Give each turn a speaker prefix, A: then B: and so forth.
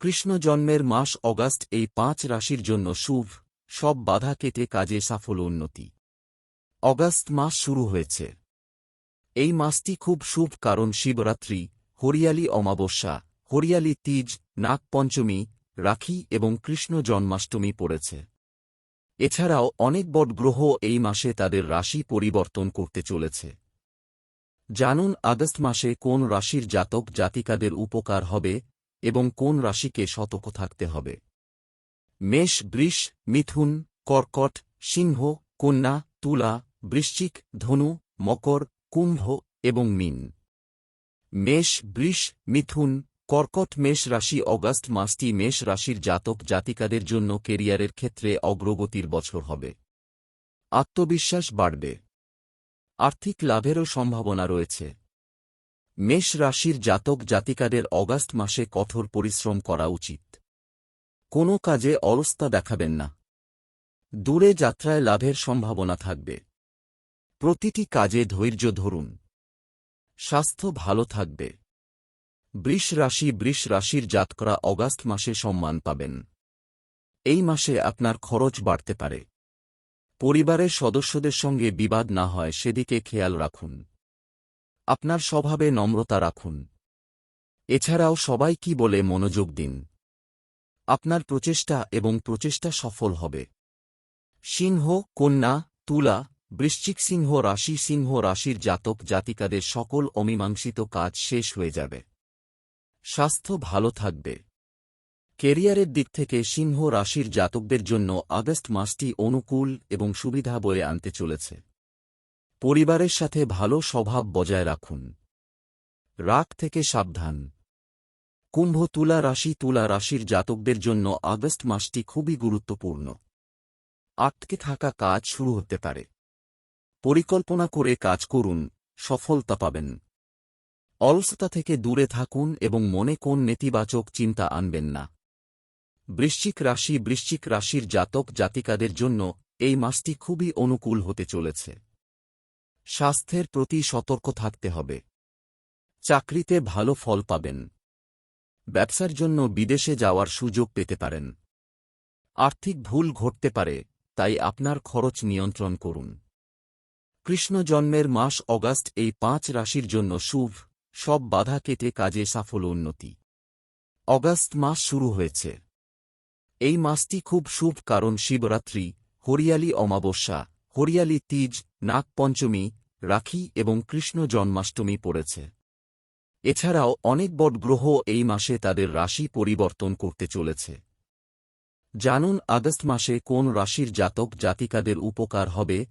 A: কৃষ্ণ জন্মের মাস অগাস্ট, এই পাঁচ রাশির জন্য শুভ, সব বাধা কেটে কাজে সাফল্য উন্নতি। অগাস্ট মাস শুরু হয়েছে। এই মাসটি খুব শুভ কারণ শিবরাত্রি, হরিয়ালি অমাবস্যা, হরিয়ালি তিজ, নাগপঞ্চমী, রাখি এবং কৃষ্ণ জন্মাষ্টমী পড়েছে। এছাড়াও অনেক বট গ্রহ এই মাসে তাদের রাশি পরিবর্তন করতে চলেছে। জানুন আগস্ট মাসে কোন রাশির জাতক জাতিকাদের উপকার হবে এবং কোন রাশিকে সতর্ক থাকতে হবে? মেষ, বৃষ, মিথুন, কর্কট, সিংহ, কন্যা, তুলা, বৃশ্চিক, ধনু, মকর, কুম্ভ এবং মিন। মেষ, বৃষ, মিথুন, কর্কট মেষ রাশি অগাস্ট মাসটি মেষ রাশির জাতক জাতিকাদের জন্য কেরিয়ারের ক্ষেত্রে অগ্রগতির বছর হবে। আত্মবিশ্বাস বাড়বে। আর্থিক লাভেরও সম্ভাবনা রয়েছে। মেষ রাশির জাতক জাতিকাদের অগাস্ট মাসে কঠোর পরিশ্রম করা উচিত। কোনো কাজে অলস্তা দেখাবেন না। দূরে যাত্রায় লাভের সম্ভাবনা থাকবে। প্রতিটি কাজে ধৈর্য ধরুন। স্বাস্থ্য ভালো থাকবে। বৃষ রাশি বৃষ রাশির জাতকরা অগাস্ট মাসে সম্মান পাবেন। এই মাসে আপনার খরচ বাড়তে পারে। পরিবারের সদস্যদের সঙ্গে বিবাদ না হয়, সেদিকে খেয়াল রাখুন। আপনার স্বভাবে নম্রতা রাখুন। এছাড়াও সবাই কি বলে মনোযোগ দিন। আপনার প্রচেষ্টা এবং প্রচেষ্টা সফল হবে। সিংহ, কন্যা, তুলা, বৃশ্চিক সিংহ, রাশি সিংহ, রাশির জাতক, জাতিকাদের সকল অমীমাংসিত কাজ শেষ হয়ে যাবে। স্বাস্থ্য ভালো থাকবে। কেরিয়ারের দিক থেকে সিংহ, রাশির জাতকদের জন্য আগস্ট মাসটি অনুকূল এবং সুবিধা বয়ে আনতে চলেছে। পরিবারের সাথে ভালো স্বভাব বজায় রাখুন। রাগ থেকে সাবধান। কুম্ভ তুলা রাশি তুলা রাশির জাতকদের জন্য আগস্ট মাসটি খুবই গুরুত্বপূর্ণ। আটকে থাকা কাজ শুরু হতে পারে। পরিকল্পনা করে কাজ করুন, সফলতা পাবেন। অলসতা থেকে দূরে থাকুন এবং মনে কোন নেতিবাচক চিন্তা আনবেন না। বৃশ্চিক রাশি বৃশ্চিক রাশির জাতক জাতিকাদের জন্য এই মাসটি খুবই অনুকূল হতে চলেছে। স্বাস্থ্যের প্রতি সতর্ক থাকতে হবে। চাকরিতে ভালো ফল পাবেন। ব্যবসার জন্য বিদেশে যাওয়ার সুযোগ পেতে পারেন। আর্থিক ভুল ঘটতে পারে, তাই আপনার খরচ নিয়ন্ত্রণ করুন। কৃষ্ণ জন্মের মাস অগাস্ট এই পাঁচ রাশির জন্য শুভ, সব বাধা কেটে কাজে সাফল্য উন্নতি। অগাস্ট মাস শুরু হয়েছে। এই মাসটি খুব শুভ কারণ শিবরাত্রি, হরিয়ালি অমাবস্যা হরিয়ালি তিজ, নাগপঞ্চমী, রাখি এবং কৃষ্ণ জন্মাষ্টমী পড়েছে। এছাড়াও অনেক বট গ্রহ এই মাসে তাদের রাশি পরিবর্তন করতে চলেছে। জানুন আগস্ট মাসে কোন রাশির জাতক জাতিকাদের উপকার হবে